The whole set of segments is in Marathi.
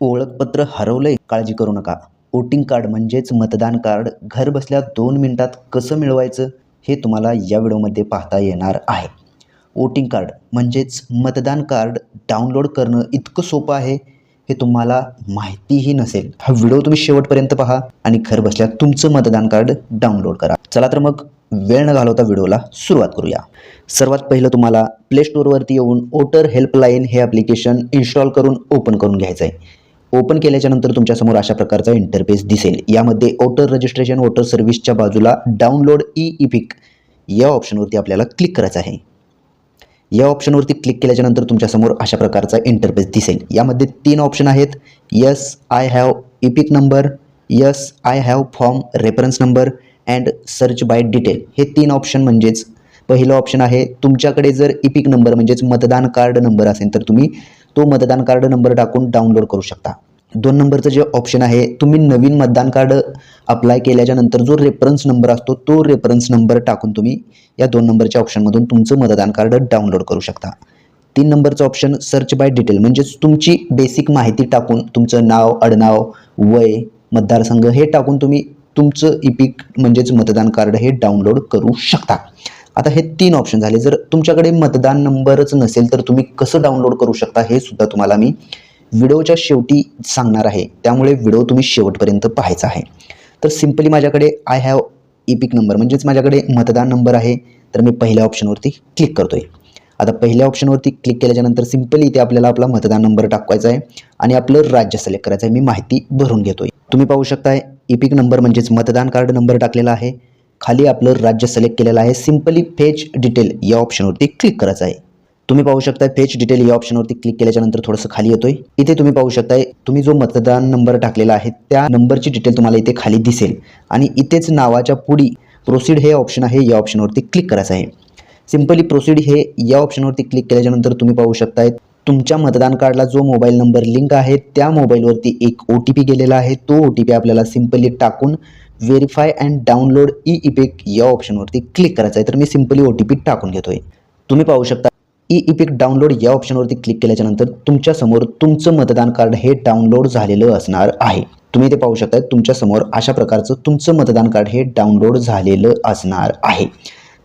ओळखपत्र हरवलंय काळजी करू नका. वोटिंग कार्ड म्हणजेच मतदान कार्ड घरबसल्या दोन मिनिटात कसं मिळवायचं हे तुम्हाला या व्हिडिओमध्ये पाहता येणार आहे. वोटिंग कार्ड म्हणजेच मतदान कार्ड डाउनलोड करणं इतकं सोपं आहे हे तुम्हाला माहितीही नसेल. हा व्हिडिओ तुम्ही शेवटपर्यंत पहा आणि घर बसल्या तुमचं मतदान कार्ड डाउनलोड करा. चला तर मग वेळ न घालवता व्हिडिओला सुरुवात करूया. सर्वात पहिलं तुम्हाला प्ले स्टोअरवरती येऊन वोटर हेल्पलाईन हे ॲप्लिकेशन इन्स्टॉल करून ओपन करून घ्यायचं आहे ओपन केल्याच्यानंतर तुमच्यासमोर अशा प्रकारचा इंटरफेस दिसेल. यामध्ये वोटर रजिस्ट्रेशन वोटर सर्व्हिसच्या बाजूला डाउनलोड ई इपिक या ऑप्शनवरती आपल्याला क्लिक करायचं आहे. या ऑप्शनवरती क्लिक केल्याच्यानंतर तुमच्यासमोर अशा प्रकारचा इंटरफेस दिसेल. यामध्ये तीन ऑप्शन आहेत. Yes I have EPIC number yes I have form reference number and search by detail हे तीन ऑप्शन म्हणजेच पहिलं ऑप्शन आहे तुमच्याकडे जर इपिक नंबर म्हणजेच मतदान कार्ड नंबर असेल तर तुम्ही तो मतदान कार्ड नंबर टाकून डाउनलोड करू शकता. दोन नंबरचं जे ऑप्शन आहे तुम्ही नवीन मतदान कार्ड अप्लाय केल्याच्यानंतर जो रेफरन्स नंबर असतो तो रेफरन्स नंबर टाकून तुम्ही या दोन नंबरच्या ऑप्शनमधून तुमचं मतदान कार्ड डाउनलोड करू शकता. तीन नंबरचं ऑप्शन सर्च बाय डिटेल म्हणजेच तुमची बेसिक माहिती टाकून तुमचं नाव आडनाव वय मतदारसंघ हे टाकून तुम्ही तुमचं इपिक म्हणजेच मतदान कार्ड हे डाउनलोड करू शकता. आता हे तीन ऑप्शन झाले. जर तुमच्याकडे मतदान नंबरच नसेल तर तुम्ही कसं डाउनलोड करू शकता हे सुद्धा तुम्हाला मी व्हिडिओच्या शेवटी सांगणार आहे. त्यामुळे व्हिडिओ तुम्ही शेवटपर्यंत पाहायचा आहे. तर सिम्पली माझ्याकडे आय हॅव इपिक नंबर म्हणजेच माझ्याकडे मतदान नंबर आहे. तर मी पहिल्या ऑप्शनवरती क्लिक करतो आहे आता पहिल्या ऑप्शनवरती क्लिक केल्याच्यानंतर सिम्पली इथे आपल्याला आपला मतदान नंबर टाकवायचा आहे आणि आपलं राज्य सिलेक्ट करायचं आहे. मी माहिती भरून घेतो आहे तुम्ही पाहू शकताय इपिक नंबर म्हणजेच मतदान कार्ड नंबर टाकलेला आहे. खाली आपलं राज्य सिलेक्ट केलेलं आहे. सिम्पली फेच डिटेल या ऑप्शनवरती क्लिक करायचं आहे. तुम्ही पाहू शकता फेच डिटेल या ऑप्शनवरती क्लिक केल्याच्यानंतर थोडंसं खाली येतोय. इथे तुम्ही पाहू शकताय तुम्ही जो मतदान नंबर टाकलेला आहे त्या नंबरची डिटेल तुम्हाला इथे खाली दिसेल. आणि इथेच नावाच्या पुढी प्रोसीड हे ऑप्शन आहे या ऑप्शनवरती क्लिक करायचं आहे. सिम्पली प्रोसीड हे या ऑप्शनवरती क्लिक केल्याच्यानंतर तुम्ही पाहू शकताय तुमच्या मतदान कार्डला जो मोबाईल नंबर लिंक आहे त्या मोबाईलवरती एक ओ टी पी गेलेला आहे. तो ओ टी पी आपल्याला सिम्पली टाकून verify and download e EPIC या ऑप्शनवरती क्लिक करायचं आहे. तर मी सिम्पली ओ टी पी टाकून घेतो आहे तुम्ही पाहू शकता ई इपिक डाउनलोड या ऑप्शनवरती क्लिक केल्याच्यानंतर तुमच्यासमोर तुमचं मतदान कार्ड हे डाउनलोड झालेलं असणार आहे. तुम्ही ते पाहू शकता तुमच्यासमोर अशा प्रकारचं तुमचं मतदान कार्ड हे डाउनलोड झालेलं असणार आहे.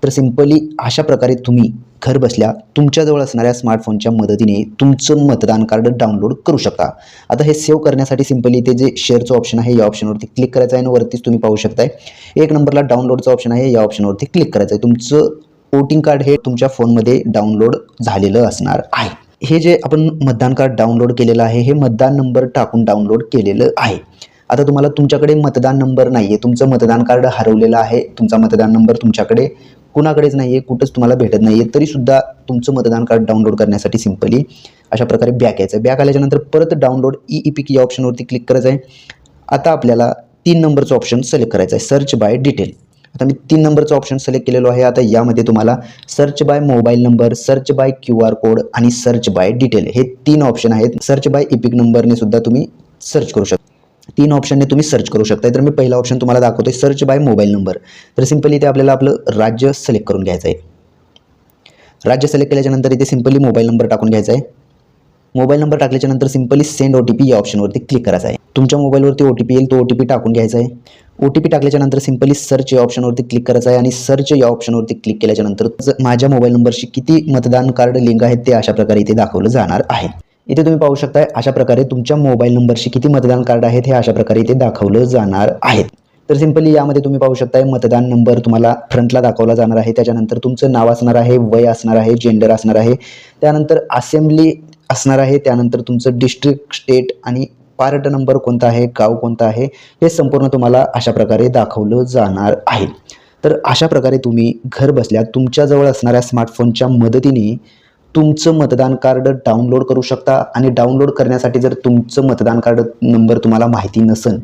तर सिम्पली अशा प्रकारे तुम्ही घर बसल्या तुमच्याजवळ असणाऱ्या स्मार्टफोनच्या मदतीने तुमचं मतदान कार्ड डाउनलोड करू शकता. आता हे सेव्ह करण्यासाठी सिम्पली ते जे शेअरचं ऑप्शन आहे या ऑप्शनवरती क्लिक करायचं आहे आणि वरतीच तुम्ही पाहू शकताय. एक नंबरला डाउनलोडचं ऑप्शन आहे या ऑप्शनवरती क्लिक करायचं आहे. तुमचं वोटिंग कार्ड हे तुमच्या फोनमध्ये डाउनलोड झालेलं असणार आहे. हे जे आपण मतदान कार्ड डाउनलोड केलेलं आहे हे मतदान नंबर टाकून डाउनलोड केलेलं आहे. आता तुम्हाला तुमच्याकडे मतदान नंबर नाही आहे तुमचं मतदान कार्ड हरवलेलं आहे. तुमचा मतदान नंबर तुमच्याकडे कुणाकडेच नाही आहे कुठंच तुम्हाला भेटत नाही आहे तरीसुद्धा तुमचं मतदान कार्ड डाउनलोड करण्यासाठी सिम्पली अशा प्रकारे बॅक यायचं. आहे बॅक आल्याच्यानंतर परत डाउनलोड ई ई पी या ऑप्शनवरती क्लिक करायचं आहे. आता आपल्याला तीन नंबरचं ऑप्शन सिलेक्ट करायचं आहे सर्च बाय डिटेल आता मी तीन नंबरचं ऑप्शन सिलेक्ट केलेलो आहे आता यामध्ये तुम्हाला search by mobile number search by Q R code आणि सर्च बाय डिटेल हे तीन ऑप्शन आहेत. सर्च बाय इपिक नंबरने सुद्धा तुम्ही सर्च करू शकता. तीन ऑप्शनने तुम्ही सर्च करू शकता तर मी पहिला ऑप्शन तुम्हाला दाखवतो आहे सर्च बाय मोबाईल नंबर तर सिम्पली इथे आपल्याला आपलं राज्य सिलेक्ट करून घ्यायचं आहे. राज्य सिलेक्ट केल्याच्यानंतर इथे सिम्पली मोबाईल नंबर टाकून घ्यायचा आहे. Mobile number टाकल्याच्यानंतर simply send O T P या ऑप्शनवरती क्लिक करायचा आहे. तुमच्या मोबाईलवरती ओ टी पी येईल तो ओ टी पी टाकून घ्यायचा आहे. ओ टी पी टाकल्याच्यानंतर सिम्पली सर्च या ऑप्शनवरती क्लिक करायचं आहे आणि सर्च या ऑप्शनवरती क्लिक केल्याच्यानंतर माझ्या मोबाईल नंबरशी किती मतदान कार्ड लिंक आहेत ते अशा प्रकारे इथे दाखवलं जाणार आहे. इथे तुम्ही पाहू शकता अशा प्रकारे तुमच्या मोबाईल नंबरशी किती मतदान कार्ड आहेत हे अशा प्रकारे इथे दाखवलं जाणार आहेत. तर सिम्पली यामध्ये तुम्ही पाहू शकताय मतदान नंबर तुम्हाला फ्रंटला दाखवला जाणार आहे. त्याच्यानंतर तुमचं नाव असणार आहे वय असणार आहे जेंडर असणार आहे. त्यानंतर असेंब्ली असणार आहे त्यानंतर तुमचं डिस्ट्रिक्ट स्टेट आणि पार्ट नंबर कोणता आहे गाव कोणता आहे हे संपूर्ण तुम्हाला अशा प्रकारे दाखवलं जाणार आहे. तर अशा प्रकारे तुम्ही घर बसल्या तुमच्याजवळ असणाऱ्या स्मार्टफोनच्या मदतीने तुमचं मतदान कार्ड डाउनलोड करू शकता आणि डाउनलोड करण्यासाठी जर तुमचं मतदान कार्ड नंबर तुम्हाला माहिती नसेल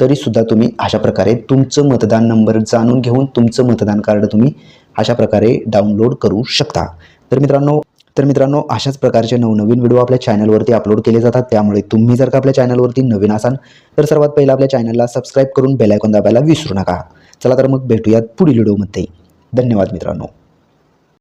तरीसुद्धा तुम्ही अशा प्रकारे तुमचं मतदान नंबर जाणून घेऊन तुमचं मतदान कार्ड तुम्ही अशा प्रकारे डाउनलोड करू शकता. तर मित्रांनो तर मित्रांनो अशाच प्रकारचे नवनवीन व्हिडिओ आपल्या चॅनलवरती अपलोड केले जातात. त्यामुळे तुम्ही जर का आपल्या चॅनलवरती नवीन असाल तर सर्वात पहिलं आपल्या चॅनलला सबस्क्राईब करून बेलायकॉन दाबायला विसरू नका. चला तर मग भेटूयात पुढील व्हिडिओमध्ये. धन्यवाद मित्रांनो.